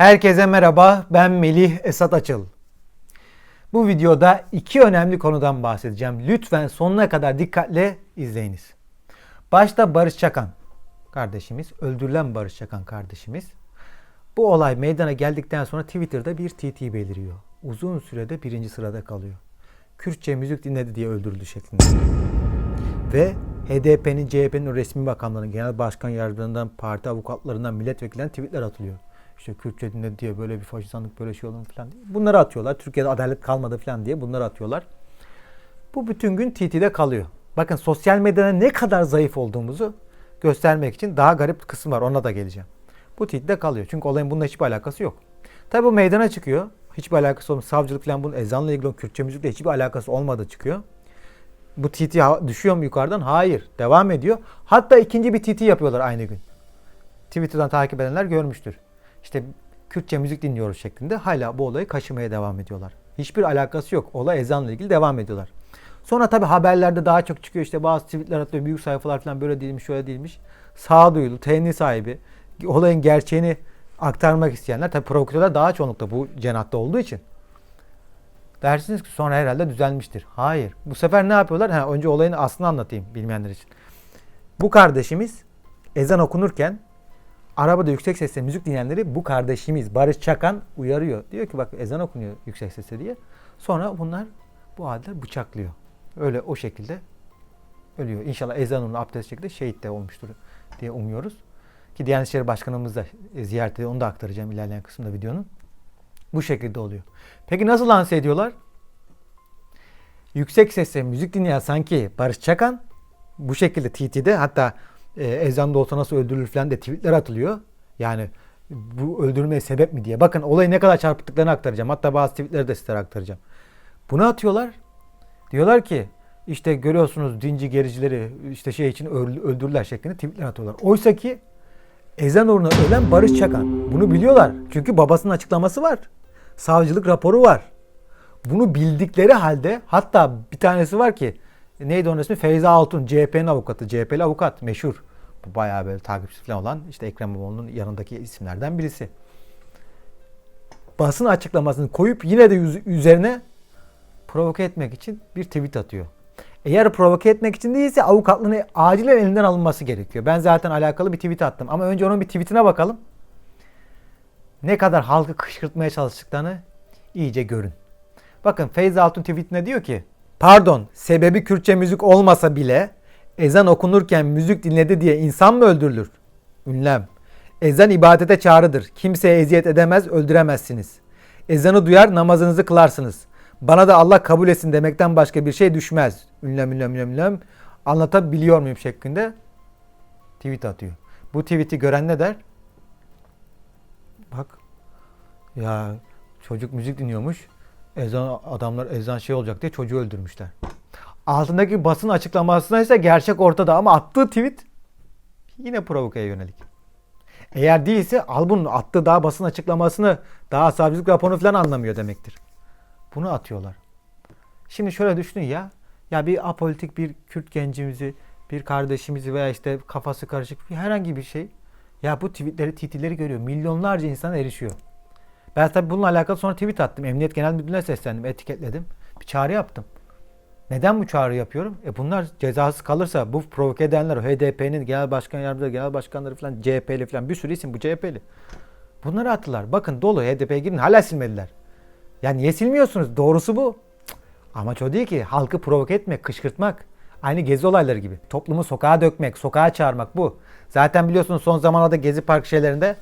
Herkese merhaba, ben Melih Esat Açıl. Bu videoda iki önemli konudan bahsedeceğim. Lütfen sonuna kadar dikkatle izleyiniz. Başta Barış Çakan kardeşimiz, öldürülen Barış Çakan kardeşimiz. Bu olay meydana geldikten sonra Twitter'da bir TT beliriyor. Uzun sürede birinci sırada kalıyor. Kürtçe müzik dinledi diye öldürüldü şeklinde. Ve HDP'nin, CHP'nin resmi bakanlarının, genel başkan yardımcılarından, parti avukatlarından, milletvekillerinden tweetler atılıyor. İşte Kürtçe dinledi diye böyle bir faşistanlık böyle şey olur falan diye. Bunları atıyorlar. Türkiye'de adalet kalmadı falan diye bunları atıyorlar. Bu bütün gün TT'de kalıyor. Bakın sosyal medyada ne kadar zayıf olduğumuzu göstermek için daha garip kısım var. Ona da geleceğim. Bu TT'de kalıyor. Çünkü olayın bununla hiçbir alakası yok. Tabi bu meydana çıkıyor. Hiçbir alakası olmuyor. Savcılık falan bunun ezanla ilgili Kürtçe müzikle hiçbir alakası olmadığı çıkıyor. Bu TT düşüyor mu yukarıdan? Hayır. Devam ediyor. Hatta ikinci bir TT yapıyorlar aynı gün. Twitter'dan takip edenler görmüştür. İşte Kürtçe müzik dinliyoruz şeklinde hala bu olayı kaşımaya devam ediyorlar. Hiçbir alakası yok. Olay ezanla ilgili devam ediyorlar. Sonra tabi haberlerde daha çok çıkıyor işte bazı tweetler atıyor büyük sayfalar falan böyle değilmiş şöyle değilmiş. Sağduyulu, tenni sahibi olayın gerçeğini aktarmak isteyenler tabi provokatörler daha çoğunlukla bu cenatta olduğu için. Dersiniz ki sonra herhalde düzelmiştir. Hayır. Bu sefer ne yapıyorlar? Ha, önce olayın aslını anlatayım bilmeyenler için. Bu kardeşimiz ezan okunurken arabada yüksek sesle müzik dinleyenleri bu kardeşimiz Barış Çakan uyarıyor. Diyor ki bak ezan okunuyor yüksek sesle diye. Sonra bunlar bu halde bıçaklıyor. Öyle o şekilde ölüyor. İnşallah ezanın abdest şekilde şehit de olmuştur diye umuyoruz. Ki Diyanet İşleri Başkanımız da ziyaret. Onu da aktaracağım ilerleyen kısımda videonun. Bu şekilde oluyor. Peki nasıl lanse ediyorlar? Yüksek sesle müzik dinleyen sanki Barış Çakan bu şekilde TT'de hatta e, ezanda olsa nasıl öldürülür falan diye tweetler atılıyor. Yani bu öldürülmeye sebep mi diye. Bakın olayı ne kadar çarpıttıklarını aktaracağım. Hatta bazı tweetleri de sizlere aktaracağım. Bunu atıyorlar. Diyorlar ki işte görüyorsunuz dinci gericileri işte şey için öl- öldürürler şeklinde tweetler atıyorlar. Oysa ki ezan uğruna ölen Barış Çakan. Bunu biliyorlar. Çünkü babasının açıklaması var. Savcılık raporu var. Bunu bildikleri halde hatta bir tanesi var ki neydi onun ismi? Feyza Altun. CHP'nin avukatı. CHP'li avukat. Meşhur. Bu bayağı böyle takipçisi falan olan işte Ekrem İmamoğlu'nun yanındaki isimlerden birisi. Basın açıklamasını koyup yine de yüz- üzerine provoke etmek için bir tweet atıyor. Eğer provoke etmek için değilse avukatlığını acilen elinden alınması gerekiyor. Ben zaten alakalı bir tweet attım. Ama önce onun bir tweetine bakalım. Ne kadar halkı kışkırtmaya çalıştıklarını iyice görün. Bakın Feyza Altun tweetine diyor ki Pardon sebebi Kürtçe müzik olmasa bile ezan okunurken müzik dinledi diye insan mı öldürülür? Ünlem. Ezan ibadete çağrıdır. Kimseye eziyet edemez, öldüremezsiniz. Ezanı duyar, namazınızı kılarsınız. Bana da Allah kabul etsin demekten başka bir şey düşmez. Ünlem, ünlem, ünlem, ünlem. Anlatabiliyor muyum şeklinde tweet atıyor. Bu tweet'i gören ne der? Bak ya çocuk müzik dinliyormuş. Ezan adamlar ezan şey olacak diye çocuğu öldürmüşler. Altındaki basın açıklamasına ise gerçek ortada ama attığı tweet yine provokaya yönelik. Eğer değilse al bunun attığı daha basın açıklamasını daha savcılık raporunu falan anlamıyor demektir. Bunu atıyorlar. Şimdi şöyle düşünün ya. Ya bir apolitik bir Kürt gencimizi, bir kardeşimizi veya işte kafası karışık bir herhangi bir şey. Ya bu tweetleri, titileri görüyor. Milyonlarca insana erişiyor. Ben tabii bununla alakalı sonra tweet attım. Emniyet Genel Müdürlüğü'ne seslendim, etiketledim. Bir çağrı yaptım. Neden bu çağrı yapıyorum? E bunlar cezasız kalırsa bu provoke edenler HDP'nin genel başkan yardımcıları, genel başkanları falan CHP'li falan bir sürü isim bu CHP'li. Bunları attılar. Bakın dolu HDP'ye girin hala silmediler. Ya niye silmiyorsunuz? Doğrusu bu. Cık. Amaç o değil ki. Halkı provoke etmek, kışkırtmak. Aynı gezi olayları gibi. Toplumu sokağa dökmek, sokağa çağırmak bu. Zaten biliyorsunuz son zamanlarda Gezi Park şeylerinde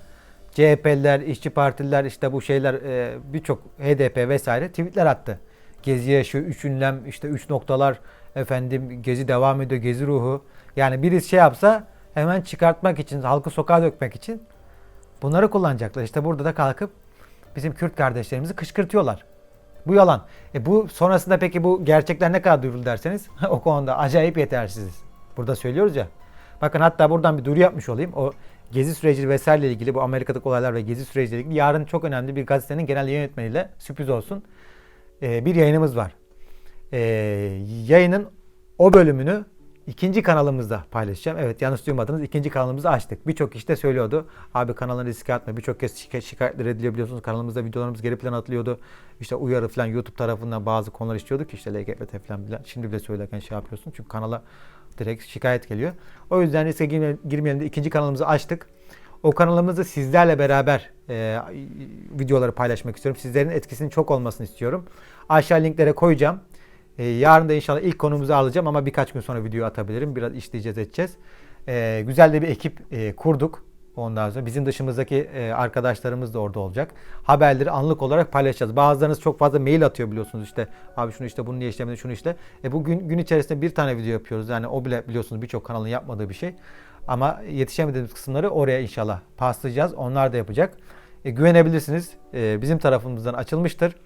CHP'liler, işçi partililer işte bu şeyler e, birçok HDP vesaire tweetler attı. Geziye şu üç ünlem işte üç noktalar efendim gezi devam ediyor gezi ruhu. Yani birisi şey yapsa hemen çıkartmak için halkı sokağa dökmek için bunları kullanacaklar. İşte burada da kalkıp bizim Kürt kardeşlerimizi kışkırtıyorlar. Bu yalan. E bu sonrasında peki bu gerçekler ne kadar duyuruldu derseniz o konuda acayip yetersiziz. Burada söylüyoruz ya. Bakın hatta buradan bir duyuru yapmış olayım. O gezi süreci vesaireyle ilgili bu Amerika'daki olaylar ve gezi süreciyle ilgili yarın çok önemli bir gazetenin genel yönetmeniyle sürpriz olsun. e, bir yayınımız var. E, yayının o bölümünü ikinci kanalımızda paylaşacağım. Evet yanlış duymadınız. ikinci kanalımızı açtık. Birçok kişi de söylüyordu. Abi kanalını riske atma. Birçok kez şikayet, şikayetler ediliyor biliyorsunuz. Kanalımızda videolarımız geri plana atılıyordu. İşte uyarı falan YouTube tarafından bazı konular işliyorduk. İşte LGBT falan bile. Şimdi bile söylerken şey yapıyorsun. Çünkü kanala direkt şikayet geliyor. O yüzden riske girme- girmeyelim de ikinci kanalımızı açtık. O kanalımızda sizlerle beraber e, videoları paylaşmak istiyorum. Sizlerin etkisinin çok olmasını istiyorum. Aşağı linklere koyacağım. E, yarın da inşallah ilk konumuzu alacağım ama birkaç gün sonra video atabilirim. Biraz işleyeceğiz edeceğiz. E, güzel de bir ekip e, kurduk. Ondan sonra bizim dışımızdaki e, arkadaşlarımız da orada olacak. Haberleri anlık olarak paylaşacağız. Bazılarınız çok fazla mail atıyor biliyorsunuz işte. Abi şunu işte bunu niye işlemedin şunu işte. E, bu gün, içerisinde bir tane video yapıyoruz. Yani o bile biliyorsunuz birçok kanalın yapmadığı bir şey. Ama yetişemediğimiz kısımları oraya inşallah paslayacağız. Onlar da yapacak. E, güvenebilirsiniz. E, bizim tarafımızdan açılmıştır.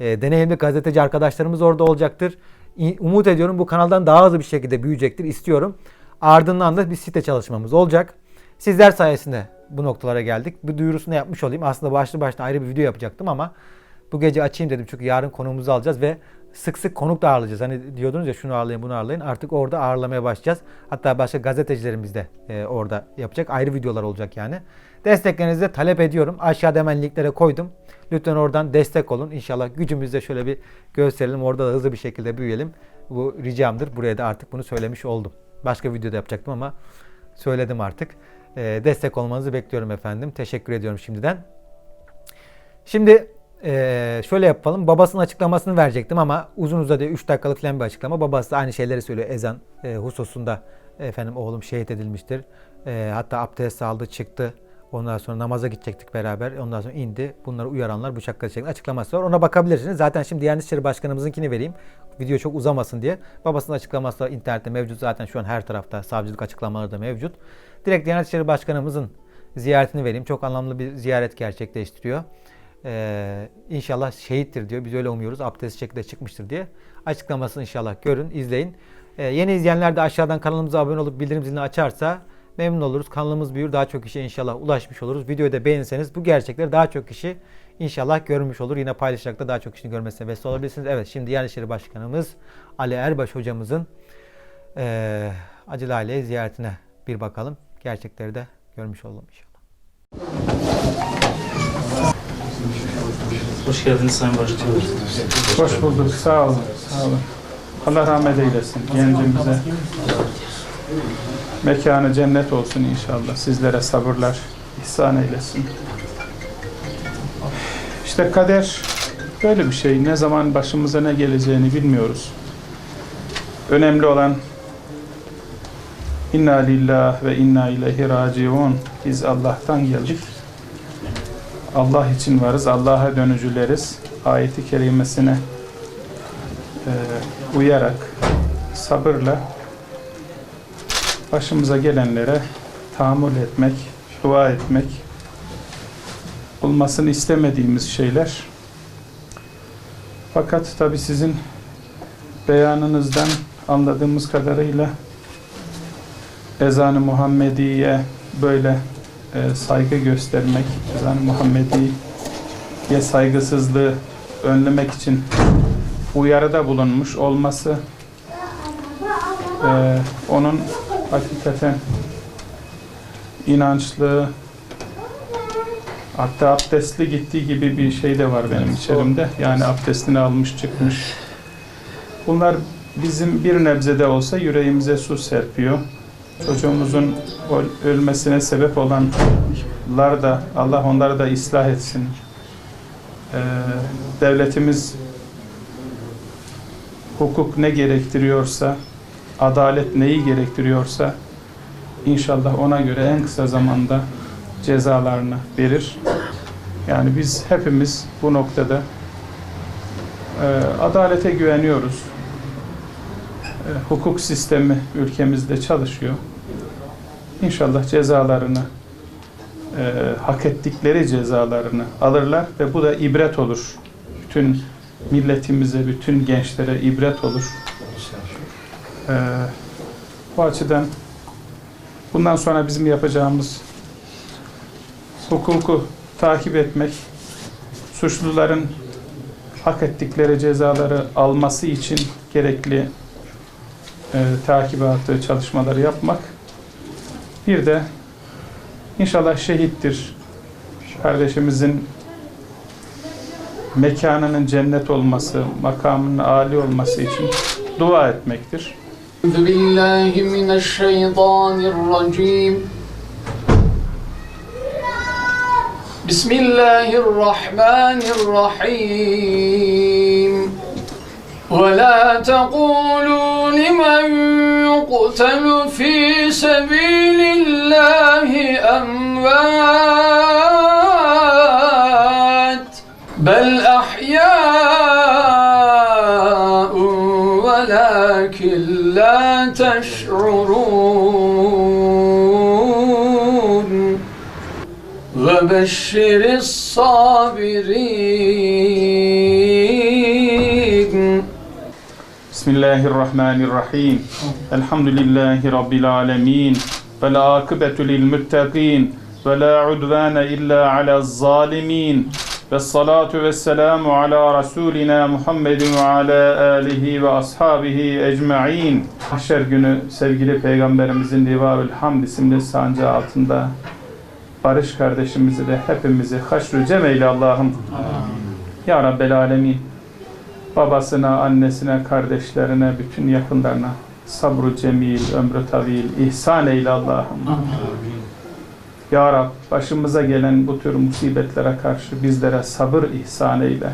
E, deneyimli gazeteci arkadaşlarımız orada olacaktır. Umut ediyorum bu kanaldan daha hızlı bir şekilde büyüyecektir. istiyorum. Ardından da bir site çalışmamız olacak. Sizler sayesinde bu noktalara geldik. Bu duyurusunu yapmış olayım. Aslında başlı başına ayrı bir video yapacaktım ama bu gece açayım dedim çünkü yarın konuğumuzu alacağız ve sık sık konuk da ağırlayacağız. Hani diyordunuz ya şunu ağırlayın bunu ağırlayın. Artık orada ağırlamaya başlayacağız. Hatta başka gazetecilerimiz de e, orada yapacak. Ayrı videolar olacak yani. Desteklerinizi de talep ediyorum. Aşağıda hemen linklere koydum. Lütfen oradan destek olun. İnşallah gücümüzde şöyle bir gösterelim. Orada da hızlı bir şekilde büyüyelim. Bu ricamdır. Buraya da artık bunu söylemiş oldum. Başka videoda yapacaktım ama söyledim artık. E, destek olmanızı bekliyorum efendim. Teşekkür ediyorum şimdiden. Şimdi eee, şöyle yapalım. Babasının açıklamasını verecektim ama uzun uzadı 3 dakikalık falan bir açıklama. Babası aynı şeyleri söylüyor ezan e, hususunda. Efendim oğlum şehit edilmiştir. E, hatta abdest aldı çıktı. Ondan sonra namaza gidecektik beraber. Ondan sonra indi. Bunları uyaranlar bıçak şeklinde açıklaması var. Ona bakabilirsiniz. Zaten şimdi Diyanet İşleri Başkanımızınkini vereyim. Video çok uzamasın diye. Babasının açıklaması da internette mevcut. Zaten şu an her tarafta savcılık açıklamaları da mevcut. Direkt Diyanet İşleri Başkanımızın ziyaretini vereyim. Çok anlamlı bir ziyaret gerçekleştiriyor. Ee, inşallah şehittir diyor. Biz öyle umuyoruz. Abdest şekilde çıkmıştır diye. Açıklamasını inşallah görün, izleyin. Ee, yeni izleyenler de aşağıdan kanalımıza abone olup bildirim zilini açarsa memnun oluruz. Kanalımız büyür. Daha çok kişiye inşallah ulaşmış oluruz. Videoyu da beğenirseniz bu gerçekleri daha çok kişi inşallah görmüş olur. Yine paylaşarak da daha çok kişinin görmesine vesile olabilirsiniz. Evet şimdi Diyanet İşleri Başkanımız Ali Erbaş hocamızın eee Acil Aile ziyaretine bir bakalım. Gerçekleri de görmüş olalım inşallah. Hoş geldiniz Sayın Başkanım. Hoş bulduk. Sağ olun. Sağ olun. Allah rahmet eylesin gencimize. Mekanı cennet olsun inşallah. Sizlere sabırlar ihsan eylesin. İşte kader böyle bir şey. Ne zaman başımıza ne geleceğini bilmiyoruz. Önemli olan İnna lillah ve inna ileyhi raciun. Biz Allah'tan geldik. Allah için varız. Allah'a dönücüleriz. Ayeti kerimesine e, uyarak sabırla başımıza gelenlere tahammül etmek, dua etmek olmasını istemediğimiz şeyler. Fakat tabi sizin beyanınızdan anladığımız kadarıyla ezan-ı Muhammediye böyle e, saygı göstermek, ezan-ı Muhammediye saygısızlığı önlemek için uyarıda bulunmuş olması e, onun hakikaten inançlı hatta abdestli gittiği gibi bir şey de var benim içerimde. Yani abdestini almış çıkmış. Bunlar bizim bir nebzede olsa yüreğimize su serpiyor. Çocuğumuzun öl- ölmesine sebep olanlar da Allah onları da ıslah etsin. Ee, devletimiz hukuk ne gerektiriyorsa, adalet neyi gerektiriyorsa inşallah ona göre en kısa zamanda cezalarını verir. Yani biz hepimiz bu noktada e, adalete güveniyoruz. E, hukuk sistemi ülkemizde çalışıyor. İnşallah cezalarını e, hak ettikleri cezalarını alırlar ve bu da ibret olur. Bütün milletimize, bütün gençlere ibret olur. E, bu açıdan bundan sonra bizim yapacağımız hukuku takip etmek, suçluların hak ettikleri cezaları alması için gerekli e, takibatı, çalışmaları yapmak. Bir de inşallah şehittir kardeşimizin mekanının cennet olması, makamının âli olması için dua etmektir. Billahi mineşşeytanirracim. بسم الله الرحمن الرحيم ولا تقولوا لمن يقتل في سبيل الله أموات بل أحياء وبشر الصابرين Bismillahirrahmanirrahim. Elhamdülillahi Rabbil alemin. Ve la akıbetu lil muttaqin. Ve la udvane illa ala zalimin. Ve salatu ve selamu ala Resulina Muhammedin ve ala alihi ve ashabihi ecma'in. Mahşer günü sevgili Peygamberimizin Livaül Hamd isimli sancağı altında Barış kardeşimizi de hepimizi haşr-ı cem eyle Allah'ım. Ya Rabbel alemin babasına, annesine, kardeşlerine, bütün yakınlarına sabru cemil, ömrü tavil, ihsan eyle Allah'ım. Ya Rab, başımıza gelen bu tür musibetlere karşı bizlere sabır ihsan eyle.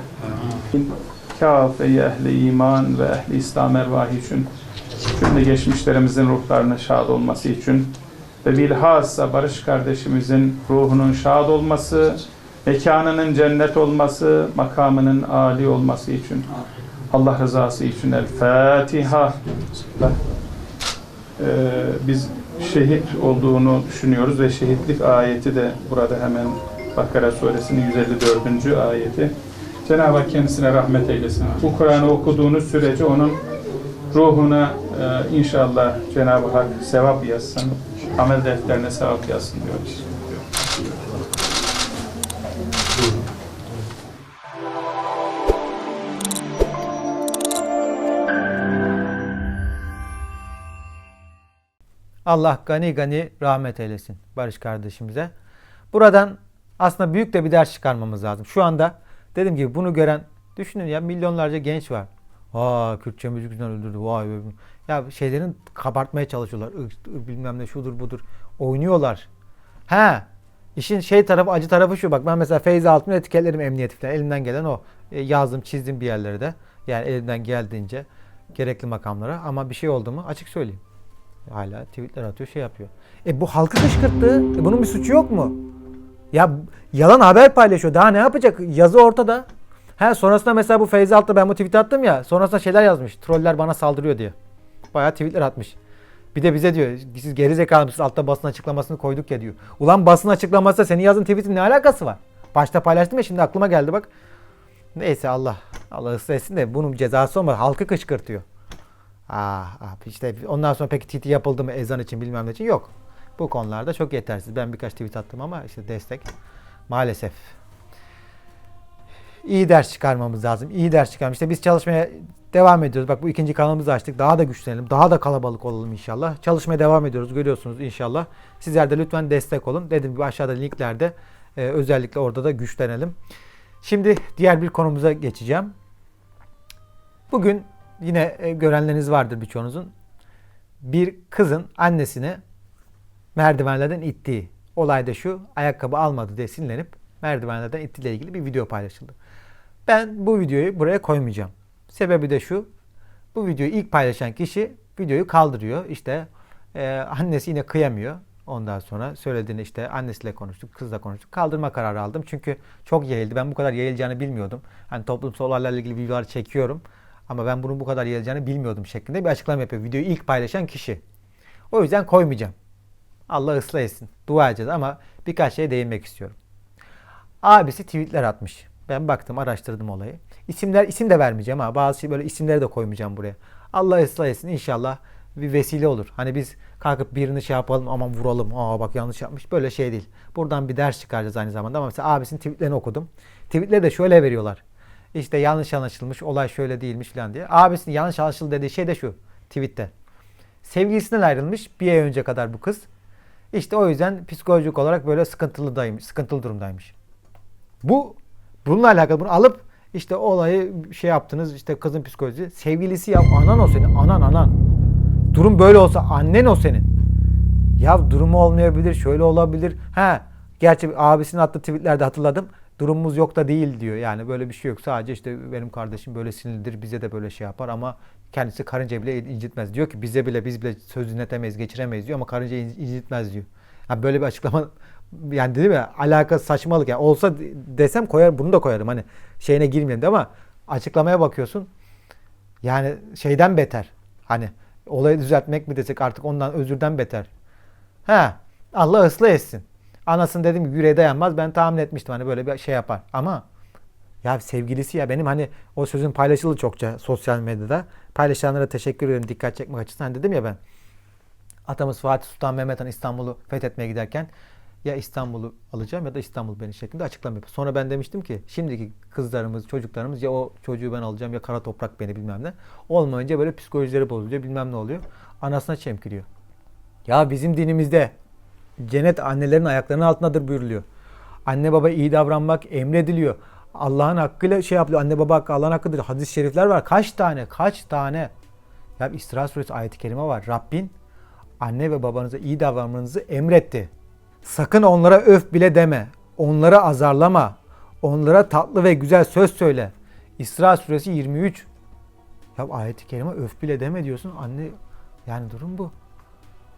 Kâfe-i ehli iman ve ehli İslam ervahı için, cümle geçmişlerimizin ruhlarının şad olması için ve bilhassa Barış kardeşimizin ruhunun şad olması, mekanının cennet olması, makamının âli olması için. Allah rızası için El Fatiha. Ee, biz şehit olduğunu düşünüyoruz ve şehitlik ayeti de burada hemen Bakara suresinin 154. ayeti. Cenab-ı Hak kendisine rahmet eylesin. Bu Kur'an'ı okuduğunuz sürece onun ruhuna e, inşallah Cenab-ı Hak sevap yazsın. Amel defterine sevap yazsın diyoruz. Allah gani gani rahmet eylesin Barış kardeşimize. Buradan aslında büyük de bir ders çıkarmamız lazım. Şu anda dediğim gibi bunu gören düşünün ya milyonlarca genç var. Aa Kürtçe müzik yüzünden öldürdü. Vay be. Ya şeylerin kabartmaya çalışıyorlar. Bilmem ne şudur budur. Oynuyorlar. He. İşin şey tarafı acı tarafı şu. Bak ben mesela Feyza Altın'ı etiketlerim emniyeti falan. Elimden gelen o. E, yazdım çizdim bir yerlere de. Yani elimden geldiğince gerekli makamlara. Ama bir şey oldu mu açık söyleyeyim. Hala tweetler atıyor şey yapıyor. E bu halkı kışkırttı. E bunun bir suçu yok mu? Ya yalan haber paylaşıyor. Daha ne yapacak? Yazı ortada. He sonrasında mesela bu Feyzi Alt'ta ben bu tweet attım ya. Sonrasında şeyler yazmış. Troller bana saldırıyor diye. Bayağı tweetler atmış. Bir de bize diyor siz geri zekalı mısınız altta basın açıklamasını koyduk ya diyor. Ulan basın açıklaması senin yazın tweetin ne alakası var? Başta paylaştım ya şimdi aklıma geldi bak. Neyse Allah Allah ıslah etsin de bunun cezası olmaz. Halkı kışkırtıyor. Ah, ah işte ondan sonra peki TT yapıldı mı ezan için bilmem ne için yok. Bu konularda çok yetersiz. Ben birkaç tweet attım ama işte destek maalesef. İyi ders çıkarmamız lazım. İyi ders çıkarmamız. İşte biz çalışmaya devam ediyoruz. Bak bu ikinci kanalımızı açtık. Daha da güçlenelim. Daha da kalabalık olalım inşallah. Çalışmaya devam ediyoruz. Görüyorsunuz inşallah. Sizler de lütfen destek olun. Dediğim gibi aşağıda linklerde e, özellikle orada da güçlenelim. Şimdi diğer bir konumuza geçeceğim. Bugün yine e, görenleriniz vardır birçoğunuzun. Bir kızın annesini merdivenlerden ittiği. Olay da şu, ayakkabı almadı diye sinirlenip merdivenlerden ittiğiyle ilgili bir video paylaşıldı. Ben bu videoyu buraya koymayacağım. Sebebi de şu, bu videoyu ilk paylaşan kişi videoyu kaldırıyor. İşte e, annesi yine kıyamıyor. Ondan sonra söylediğini işte annesiyle konuştuk, kızla konuştuk. Kaldırma kararı aldım. Çünkü çok yayıldı. Ben bu kadar yayılacağını bilmiyordum. Hani toplumsal olaylarla ilgili videolar çekiyorum. Ama ben bunun bu kadar yayılacağını bilmiyordum şeklinde bir açıklama yapıyor. Videoyu ilk paylaşan kişi. O yüzden koymayacağım. Allah ıslah etsin. Dua edeceğiz ama birkaç şeye değinmek istiyorum. Abisi tweetler atmış. Ben baktım, araştırdım olayı. İsimler isim de vermeyeceğim ha. Bazı şey böyle isimleri de koymayacağım buraya. Allah ıslah etsin inşallah bir vesile olur. Hani biz kalkıp birini şey yapalım aman vuralım. Aa bak yanlış yapmış. Böyle şey değil. Buradan bir ders çıkaracağız aynı zamanda ama mesela abisinin tweetlerini okudum. Tweetleri de şöyle veriyorlar. İşte yanlış anlaşılmış, olay şöyle değilmiş falan diye. Abisinin yanlış anlaşıldı dediği şey de şu tweette. Sevgilisinden ayrılmış bir ay önce kadar bu kız. İşte o yüzden psikolojik olarak böyle sıkıntılıdaymış, sıkıntılı durumdaymış. Bu bununla alakalı bunu alıp işte olayı şey yaptınız işte kızın psikolojisi. Sevgilisi ya anan o senin anan anan. Durum böyle olsa annen o senin. Ya durumu olmayabilir şöyle olabilir. Ha gerçi abisinin attığı tweetlerde hatırladım. Durumumuz yok da değil diyor. Yani böyle bir şey yok. Sadece işte benim kardeşim böyle sinirlidir. Bize de böyle şey yapar ama kendisi karınca bile incitmez. Diyor ki bize bile biz bile söz dinletemeyiz, geçiremeyiz diyor ama karınca incitmez diyor. Yani böyle bir açıklama yani değil mi? Alakası saçmalık yani. Olsa desem koyar bunu da koyarım. Hani şeyine girmeyeyim de ama açıklamaya bakıyorsun. Yani şeyden beter. Hani olayı düzeltmek mi desek artık ondan özürden beter. Ha Allah ıslah etsin. Anasının dedim ki yüreğe dayanmaz. Ben tahmin etmiştim hani böyle bir şey yapar. Ama ya sevgilisi ya benim hani o sözün paylaşıldı çokça sosyal medyada. Paylaşanlara teşekkür ederim dikkat çekmek açısından dedim ya ben. Atamız Fatih Sultan Mehmet Han İstanbul'u fethetmeye giderken ya İstanbul'u alacağım ya da İstanbul beni şeklinde açıklama yapıyor. Sonra ben demiştim ki şimdiki kızlarımız, çocuklarımız ya o çocuğu ben alacağım ya kara toprak beni bilmem ne. Olmayınca böyle psikolojileri bozuluyor bilmem ne oluyor. Anasına çemkiriyor. Ya bizim dinimizde cennet annelerin ayaklarının altındadır buyuruluyor. Anne baba iyi davranmak emrediliyor. Allah'ın hakkıyla şey yapıyor. Anne baba hakkı Allah'ın hakkıdır. Hadis-i şerifler var. Kaç tane? Kaç tane? Ya İsra suresi ayeti kerime var. Rabbin anne ve babanıza iyi davranmanızı emretti. Sakın onlara öf bile deme. Onları azarlama. Onlara tatlı ve güzel söz söyle. İsra suresi 23. Ya ayeti kerime öf bile deme diyorsun. Anne yani durum bu.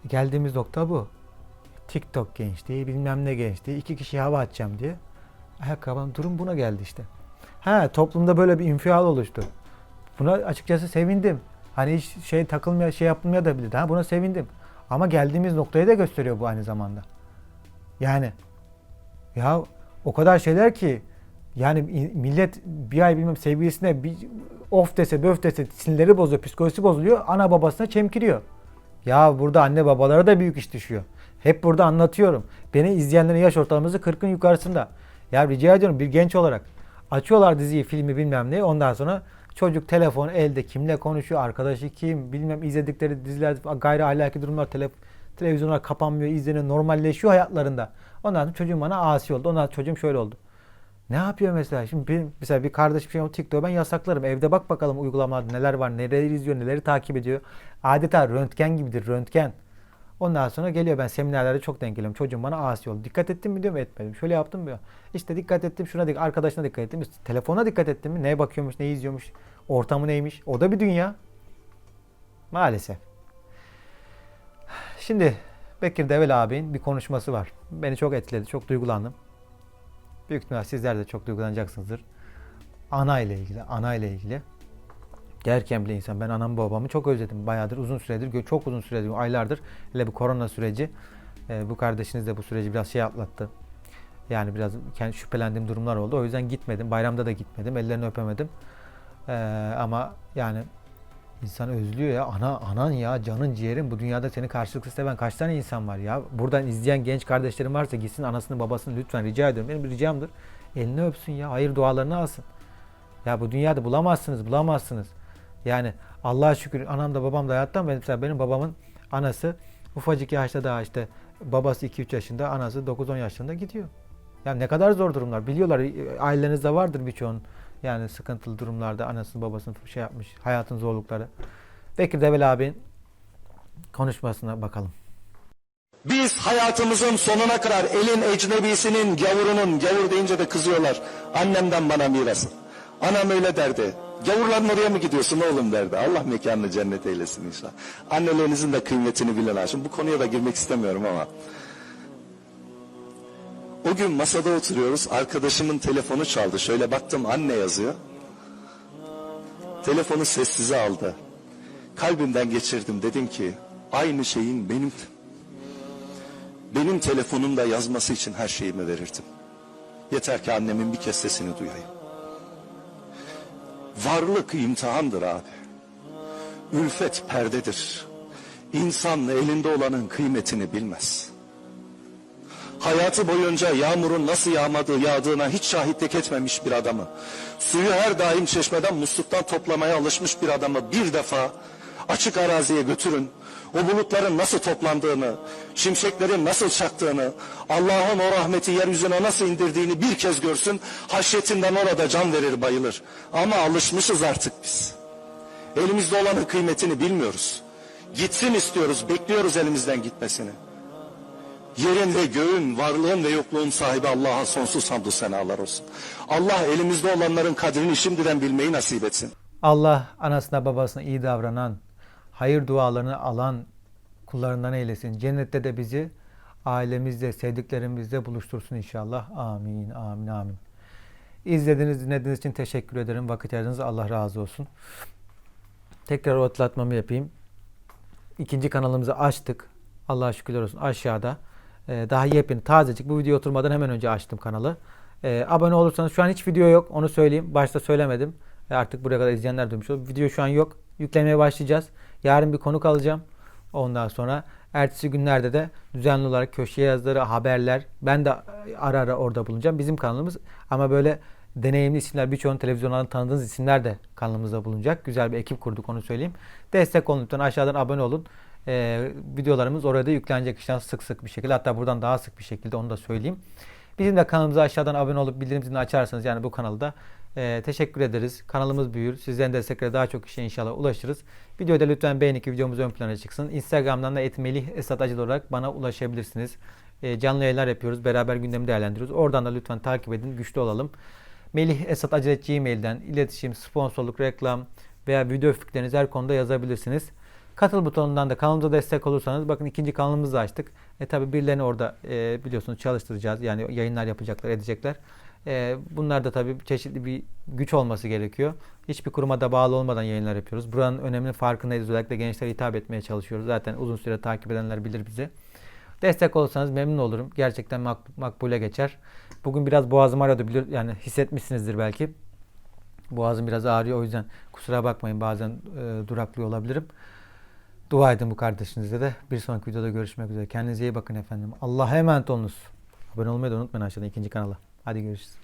Geldiğimiz nokta bu. TikTok gençliği bilmem ne gençliği iki kişi hava atacağım diye. Ayakkabım durum buna geldi işte. Ha toplumda böyle bir infial oluştu. Buna açıkçası sevindim. Hani hiç şey takılmaya şey yapılmaya da bilirdi. Ha buna sevindim. Ama geldiğimiz noktayı da gösteriyor bu aynı zamanda. Yani ya o kadar şeyler ki yani millet bir ay bilmem sevgilisine bir of dese böf dese sinirleri bozuyor, psikolojisi bozuluyor. Ana babasına çemkiriyor. Ya burada anne babalara da büyük iş düşüyor. Hep burada anlatıyorum. Beni izleyenlerin yaş ortalaması 40'ın yukarısında. Ya rica ediyorum bir genç olarak açıyorlar diziyi, filmi bilmem ne. Ondan sonra çocuk telefon elde kimle konuşuyor, arkadaşı kim, bilmem izledikleri diziler, gayri ahlaki durumlar, tele, televizyonlar kapanmıyor, izleniyor, normalleşiyor hayatlarında. Ondan sonra çocuğum bana asi oldu. Ondan sonra çocuğum şöyle oldu. Ne yapıyor mesela? Şimdi bir, mesela bir kardeşim şey TikTok'u ben yasaklarım. Evde bak bakalım uygulamada neler var, neleri izliyor, neleri takip ediyor. Adeta röntgen gibidir, röntgen. Ondan sonra geliyor ben seminerlerde çok denk geliyorum. Çocuğum bana asi oldu. Dikkat ettim mi diyorum etmedim. Şöyle yaptım diyor. İşte dikkat ettim şuna dikkat, arkadaşına dikkat ettim. İşte telefona dikkat ettim mi? Neye bakıyormuş, ne izliyormuş, ortamı neymiş. O da bir dünya. Maalesef. Şimdi Bekir Devel abinin bir konuşması var. Beni çok etkiledi, çok duygulandım. Büyük ihtimal sizler de çok duygulanacaksınızdır. Ana ile ilgili, ana ile ilgili. Derken bile insan ben anamı babamı çok özledim. Bayağıdır uzun süredir, çok uzun süredir, aylardır. Hele bu korona süreci, e, bu kardeşiniz de bu süreci biraz şey atlattı. Yani biraz kendi şüphelendiğim durumlar oldu. O yüzden gitmedim. Bayramda da gitmedim. Ellerini öpemedim. E, ama yani insan özlüyor ya. Ana anan ya, canın ciğerin. Bu dünyada seni karşılıklı seven kaç tane insan var ya. Buradan izleyen genç kardeşlerim varsa gitsin anasını babasını lütfen rica ediyorum. Benim bir ricamdır. Elini öpsün ya. Hayır dualarını alsın. Ya bu dünyada bulamazsınız, bulamazsınız. Yani Allah'a şükür anam da babam da hayattan benim, mesela benim babamın anası ufacık yaşta daha işte babası 2-3 yaşında anası 9-10 yaşında gidiyor. Yani ne kadar zor durumlar. Biliyorlar ailenizde vardır birçoğun yani sıkıntılı durumlarda anasını babasını şey yapmış hayatın zorlukları. Bekir Devel abinin konuşmasına bakalım. Biz hayatımızın sonuna kadar elin ecnebisinin, gavurunun, gavur deyince de kızıyorlar. Annemden bana mirası. Anam öyle derdi. Gavurların oraya mı gidiyorsun oğlum derdi. Allah mekanını cennet eylesin inşallah. Annelerinizin de kıymetini bilin. Şimdi bu konuya da girmek istemiyorum ama. O gün masada oturuyoruz. Arkadaşımın telefonu çaldı. Şöyle baktım anne yazıyor. Telefonu sessize aldı. Kalbimden geçirdim. Dedim ki aynı şeyin benim benim telefonumda yazması için her şeyimi verirdim. Yeter ki annemin bir kez sesini duyayım. Varlık imtihandır abi. Ülfet perdedir. İnsan elinde olanın kıymetini bilmez. Hayatı boyunca yağmurun nasıl yağmadığı yağdığına hiç şahitlik etmemiş bir adamı, suyu her daim çeşmeden musluktan toplamaya alışmış bir adamı bir defa açık araziye götürün. O bulutların nasıl toplandığını, şimşeklerin nasıl çaktığını, Allah'ın o rahmeti yeryüzüne nasıl indirdiğini bir kez görsün. Haşyetinden orada can verir bayılır. Ama alışmışız artık biz. Elimizde olanın kıymetini bilmiyoruz. Gitsin istiyoruz, bekliyoruz elimizden gitmesini. Yerin ve göğün, varlığın ve yokluğun sahibi Allah'a sonsuz hamdü senalar olsun. Allah elimizde olanların kadrini şimdiden bilmeyi nasip etsin. Allah anasına babasına iyi davranan, hayır dualarını alan kullarından eylesin. Cennette de bizi ailemizle, sevdiklerimizle buluştursun inşallah. Amin, amin, amin. İzlediğiniz, dinlediğiniz için teşekkür ederim. Vakit ayırdınız. Allah razı olsun. Tekrar hatırlatmamı yapayım. İkinci kanalımızı açtık. Allah'a şükürler olsun aşağıda. Ee, daha yepyeni, tazecik. Bu video oturmadan hemen önce açtım kanalı. Ee, abone olursanız şu an hiç video yok. Onu söyleyeyim. Başta söylemedim. Ve artık buraya kadar izleyenler duymuş olur. Video şu an yok. Yüklemeye başlayacağız. Yarın bir konuk alacağım. Ondan sonra ertesi günlerde de düzenli olarak köşe yazıları, haberler. Ben de ara ara orada bulunacağım. Bizim kanalımız ama böyle deneyimli isimler, birçoğun televizyonlardan tanıdığınız isimler de kanalımızda bulunacak. Güzel bir ekip kurduk onu söyleyeyim. Destek olun lütfen aşağıdan abone olun. Ee, videolarımız orada yüklenecek işte sık sık bir şekilde hatta buradan daha sık bir şekilde onu da söyleyeyim. Bizim de kanalımıza aşağıdan abone olup bildirim zilini açarsanız yani bu kanalda e, teşekkür ederiz. Kanalımız büyür. Sizden destekle daha çok kişiye inşallah ulaşırız. Videoda lütfen beğenin ki videomuz ön plana çıksın. Instagram'dan da etmelih Esat Acil olarak bana ulaşabilirsiniz. E, canlı yayınlar yapıyoruz. Beraber gündemi değerlendiriyoruz. Oradan da lütfen takip edin. Güçlü olalım. Melih Esat Acil Gmail'den iletişim, sponsorluk, reklam veya video fikirlerinizi her konuda yazabilirsiniz. Katıl butonundan da kanalımıza destek olursanız bakın ikinci kanalımızı açtık. E tabi birilerini orada e, biliyorsunuz çalıştıracağız. Yani yayınlar yapacaklar, edecekler. E, bunlar da tabi çeşitli bir güç olması gerekiyor. Hiçbir kuruma da bağlı olmadan yayınlar yapıyoruz. Buranın önemli farkındayız. Özellikle gençlere hitap etmeye çalışıyoruz. Zaten uzun süre takip edenler bilir bizi. Destek olursanız memnun olurum. Gerçekten mak- makbule geçer. Bugün biraz boğazım ağrıyordu. Bilir, yani hissetmişsinizdir belki. Boğazım biraz ağrıyor. O yüzden kusura bakmayın bazen e, duraklıyor olabilirim. Dua edin bu kardeşinize de. Bir sonraki videoda görüşmek üzere. Kendinize iyi bakın efendim. Allah'a emanet olunuz. Abone olmayı da unutmayın aşağıdan ikinci kanala. Hadi görüşürüz.